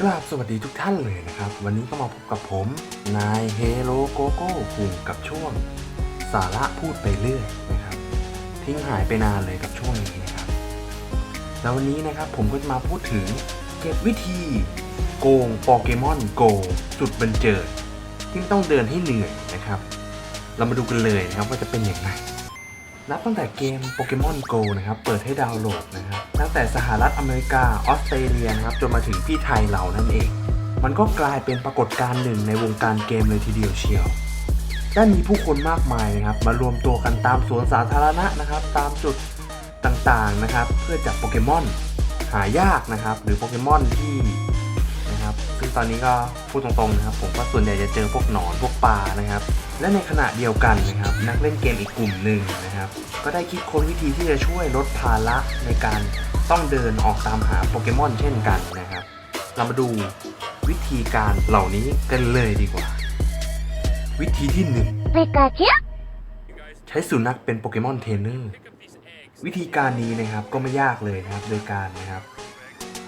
กราบสวัสดีทุกท่านเลยนะครับ วันนี้ก็มาพบกับผม นายเฮโรโกโก้คุงกับช่วง สาระพูดไปเรื่อยนะครับ ทิ้งหายไปนานเลยกับช่วงนี้นะครับ แล้ววันนี้นะครับผมก็จะมาพูดถึงเก็บวิธี โกงโปเกมอนโกสุดบันเจิด ที่ไม่ต้องเดินให้เหนื่อยนะครับ เรามาดูกันเลยนะครับว่าจะเป็นอย่างไร นับตั้งแต่เกมโปเกมอน Go นะครับ เปิดให้ดาวน์โหลดนะครับ ตั้งแต่สหรัฐอเมริกา ออสเตรเลียนะครับ จนมาถึงที่ไทยเรานั่นเอง มันก็กลายเป็นปรากฏการณ์หนึ่งในวงการเกมเลยทีเดียวเชียวได้มีผู้คนมากมายนะครับ มารวมตัวกันตามสวนสาธารณะนะครับ ตามจุดต่างๆนะครับ เพื่อจับโปเกมอนหายากนะครับ หรือโปเกมอนที่นะครับ ซึ่งตอนนี้ก็พูดตรงๆนะครับ ผมก็ส่วนใหญ่จะเจอพวกหนอนพวกปลานะครับ และในขณะเดียวกันนะครับนักเล่นเกมอีกกลุ่มหนึ่งนะครับ ก็ได้คิดค้นวิธีที่จะช่วยลดภาระในการต้องเดินออกตามหาโปเกมอนเช่นกันนะครับ เรามาดูวิธีการเหล่านี้กันเลยดีกว่า วิธีที่หนึ่งใช้สุนัขเป็นโปเกมอนเทรนเนอร์วิธีการนี้นะครับก็ไม่ยากเลยนะครับ โดยการนะครับ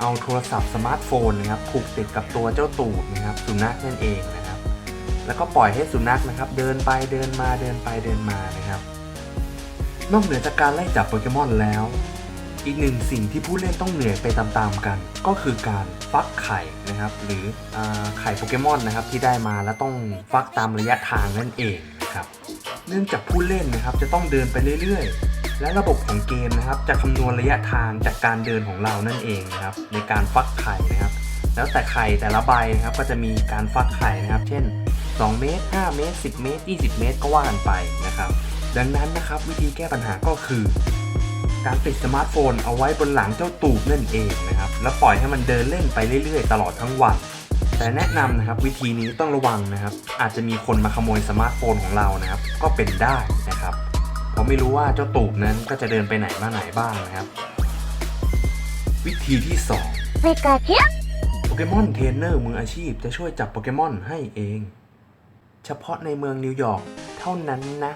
เอาโทรศัพท์สมาร์ทโฟนนะครับผูกติดกับตัวเจ้าตูดนะครับสุนัขนั่นเองนะครับ แล้วก็ปล่อยให้สุนัขนะครับ เดินไปเดินมาเดินไปเดินมานะครับ นอกเหนือจากการไล่จับโปเกมอนแล้ว อีกหนึ่งสิ่งที่ผู้เล่นต้องเหนื่อยไปตามๆกัน ก็คือการฟักไข่นะครับ หรืออไข่โปเกมอนนะครับที่ได้มาแล้วต้องฟักตามระยะทางนั่นเองนะครับ เนื่องจากผู้เล่นนะครับจะต้องเดินไปเรื่อยๆและระบบของเกมนะครับจะคำนวณระยะทางจากการเดินของเรานั่นเองนะครับในการฟักไข่นะครับ แล้วแต่ไข่แต่ละใบนะครับก็จะมีการฟักไข่นะครับ เช่น 2 เมตร 5 เมตร 10 เมตร 20 เมตร ก็ว่ากันไปนะครับ ดังนั้นนะครับวิธีแก้ปัญหาก็คือ การติดสมาร์ทโฟนเอาไว้บนหลังเจ้าตูบนั่นเองนะครับแล้วปล่อยให้มันเดินเล่นไปเรื่อยๆ ตลอดทั้งวัน แต่แนะนำนะครับวิธีนี้ต้องระวังนะครับ อาจจะมีคนมาขโมยสมาร์ทโฟนของเรานะครับ ก็เป็นได้นะครับเพราะไม่รู้ว่าเจ้าตูบนั้นก็จะเดินไปไหนมาไหนบ้างนะครับ วิธีที่2 เกมอนเทรนเนอร์มืออาชีพจะช่วยจับโปเกมอนให้เอง เฉพาะในเมืองนิวยอร์กเท่านั้นนะ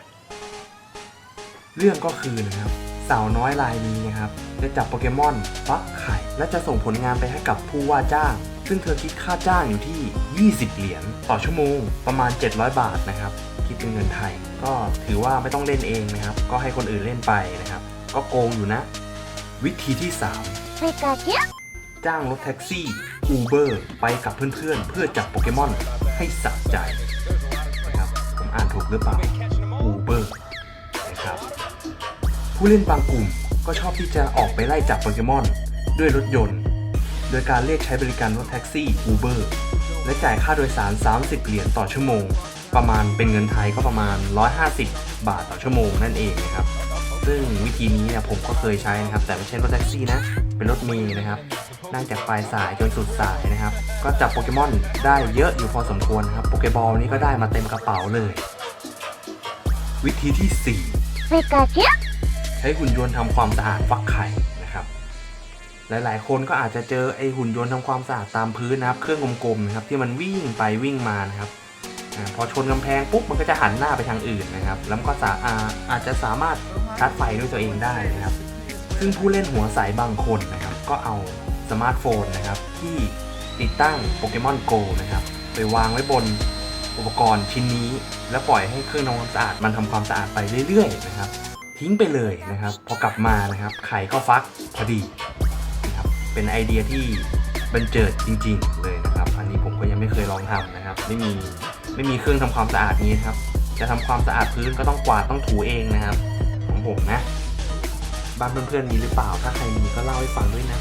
เรื่องก็คือนะครับ สาวน้อยรายนี้นะครับ จะจับโปเกมอนฟักไข่ และจะส่งผลงานไปให้กับผู้ว่าจ้าง ซึ่งเธอคิดค่าจ้างอยู่ที่ 20 เหรียญต่อชั่วโมง ประมาณ 700 บาทนะครับ คิดเป็นเงินไทย ก็ถือว่าไม่ต้องเล่นเองนะครับ ก็ให้คนอื่นเล่นไปนะครับ ก็โกงอยู่นะ วิธีที่3จ้างรถแท็กซี่ อูเบอร์ไปกับเพื่อนๆ เพื่อจับโปเกมอนให้สะใจนะครับผมอ่านถูกหรือเปล่าอูเบอร์นะครับผู้เล่นบางกลุ่มก็ชอบที่จะออกไปไล่จับโปเกมอนด้วยรถยนต์ โดยการเรียกใช้บริการรถแท็กซี่อูเบอร์และจ่ายค่าโดยสาร 30 เหรียญต่อชั่วโมง ประมาณเป็นเงินไทยก็ประมาณ 150 บาทต่อชั่วโมงนั่นเองนะครับซึ่งวิธีนี้เนี่ยผมก็เคยใช้นะครับ แต่ไม่ใช่รถแท็กซี่นะ เป็นรถเมล์นะครับ นั่งจากปลายสายจนสุดสายนะครับ ก็จับโปเกมอนได้เยอะอยู่พอสมควรครับ โปเกบอลนี้ก็ได้มาเต็มกระเป๋าเลย วิธีที่ 4 ใช้หุ่นยนต์ทำความสะอาดฟักไข่นะครับ หลายๆ คนก็อาจจะเจอไอหุ่นยนต์ทำความสะอาดตามพื้นนะครับ เครื่องกลมๆนะครับที่มันวิ่งไปวิ่งมานะครับพอชนกำแพงปุ๊บมันก็จะหันหน้าไปทางอื่นนะครับ แล้วก็อาอาจจะสามารถชาร์จไฟด้วยตัวเองได้นะครับ ซึ่งผู้เล่นหัวใสบางคนนะครับ ก็เอา สมาร์ทโฟนนะครับ ที่ติดตั้งโปเกมอนโกนะครับไปวางไว้บนอุปกรณ์ชิ้นนี้ แล้วปล่อยให้เครื่องทำความสะอาดมันทำความสะอาดไปเรื่อยๆนะครับ ทิ้งไปเลยนะครับ พอกลับมานะครับไข่ก็ฟักพอดีนะครับเป็นไอเดียที่บันเจิดจริง ๆ เลยนะครับ อันนี้ผมก็ยังไม่เคยลองทำนะครับ ไม่มีไม่มีเครื่องทำความสะอาดนี้นครับ จะทำความสะอาดพื้นก็ต้องกวาดต้องถูเองนะครับ ของผมนะ บ้านเพื่อนๆมีหรือเปล่าถ้าใครมีก็เล่าให้ฟังด้วยนะ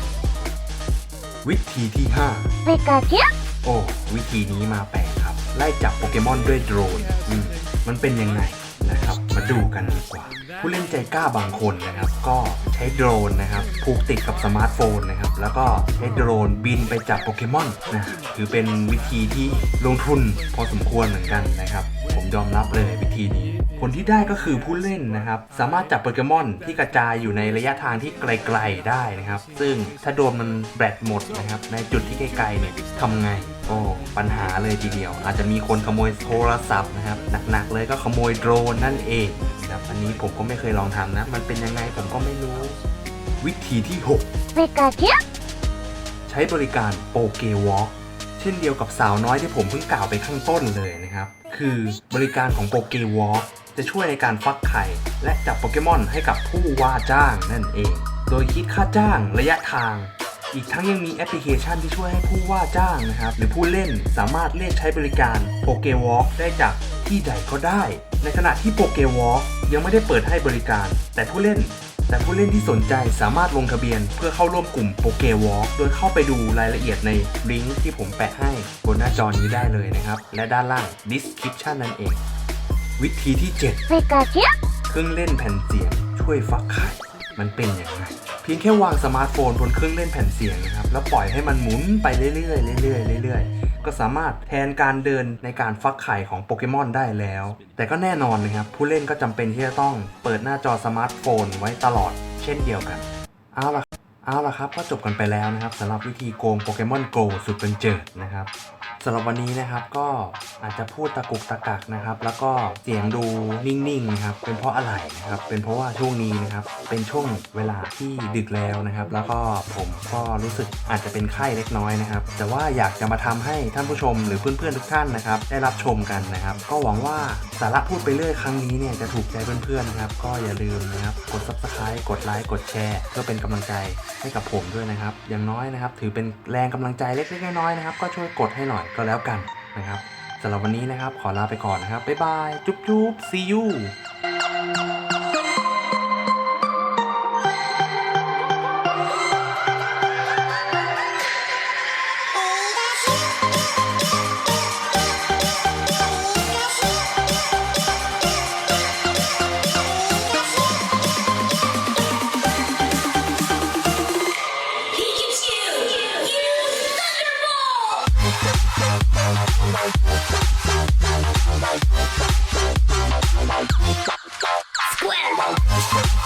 วิธีที่5ปิกาเทียโอ้วิธีนี้มาแปลกครับ ไล่จับโปเกมอนด้วยโดรนอืมมันเป็นยังไงนะครับ มาดูกันดีกว่า ผู้เล่นใจกล้าบางคนนะครับ ก็ใช้โดรนนะครับผูกติดกับสมาร์ทโฟนนะครับ แล้วก็ใช้โดรนบินไปจับโปเกมอนนะถือเป็นวิธีที่ลงทุนพอสมควรเหมือนกันนะครับ มยอมรับเลยวิธีนี้ ผลที่ได้ก็คือผู้เล่นนะครับ สามารถจับโปเกมอนที่กระจายอยู่ในระยะทางที่ไกลๆได้นะครับ ซึ่งถ้าโดนมันแบตหมดนะครับ ในจุดที่ไกลๆเนี่ยทำไง โอ้ ปัญหาเลยทีเดียว อาจจะมีคนขโมยโทรศัพท์นะครับ หนักๆเลยก็ขโมยโดรนนั่นเองนะครับอันนี้ผมก็ไม่เคยลองทำนะ มันเป็นยังไงผมก็ไม่รู้ วิธีที่6วิกาเทียใช้บริการโปเกวอลเช่นเดียวกับสาวน้อยที่ผมเพิ่งกล่าวไปข้างต้นเลยนะครับ คือบริการของโปเกวอล์จะช่วยในการฟักไข่ และจับโปเกมอนให้กับผู้ว่าจ้างนั่นเอง โดยคิดค่าจ้างระยะทาง อีกทั้งยังมีแอปพลิเคชันที่ช่วยให้ผู้ว่าจ้างนะครับ หรือผู้เล่นสามารถเรียกใช้บริการโปเกวอล์ได้จากที่ใดก็ได้ ในขณะที่โปเกวอล์ยังไม่ได้เปิดให้บริการ แต่ผู้เล่น แต่ผู้เล่นที่สนใจสามารถลงทะเบียนเพื่อเข้าร่วมกลุ่มโปเกวอล์กโดยเข้าไปดูรายละเอียดในลิงก์ที่ผมแปะให้บนหน้าจอนี้ได้เลยนะครับ และด้านล่าง description นั่นเอง วิธีที่7เครื่องเล่นแผ่นเสียง ช่วยฟักไข่มันเป็นอย่างไรเพียงแค่วางสมาร์ทโฟนบนเครื่องเล่นแผ่นเสียงนะครับแล้วปล่อยให้มันหมุนไปเรื่อยๆเรื่อยๆเรื่อยๆ ก็สามารถแทนการเดินในการฟักไข่ของโปเกมอนได้แล้ว แต่ก็แน่นอนนะครับ ผู้เล่นก็จำเป็นที่จะต้องเปิดหน้าจอสมาร์ทโฟนไว้ตลอดเช่นเดียวกัน เอาล่ะเอาล่ะครับ ก็จบกันไปแล้วนะครับสำหรับวิธีโกงโปเกมอนโกสุดเป็นเจิดนะครับ สำหรับวันนี้นะครับก็อาจจะพูดตะกุกตะกักนะครับ แล้วก็เสียงดูนิ่งๆนะครับเป็นเพราะอะไรนะครับ เป็นเพราะว่าช่วงนี้นะครับเป็นช่วงเวลาที่ดึกแล้วนะครับ แล้วก็ผมก็รู้สึกอาจจะเป็นไข้เล็กน้อยนะครับ แต่ว่าอยากจะมาทำให้ท่านผู้ชมหรือเพื่อนๆทุกท่านนะครับ ได้รับชมกันนะครับ ก็หวังว่าสาระพูดไปเรื่อยครั้งนี้เนี่ยจะถูกใจเพื่อนๆนะครับก็อย่าลืมนะครับกด subscribe กดไลค์กดแชร์เพื่อเป็นกำลังใจให้กับผมด้วยนะครับ อย่างน้อยนะครับ ถือเป็นแรงกำลังใจเล็กๆน้อยๆนะครับ ก็ช่วยกดให้หน่อยก็แล้วกันนะครับสำหรับวันนี้นะครับ ขอลาไปก่อนนะครับ บ๊ายบาย จุ๊บจุ๊บ see you Thank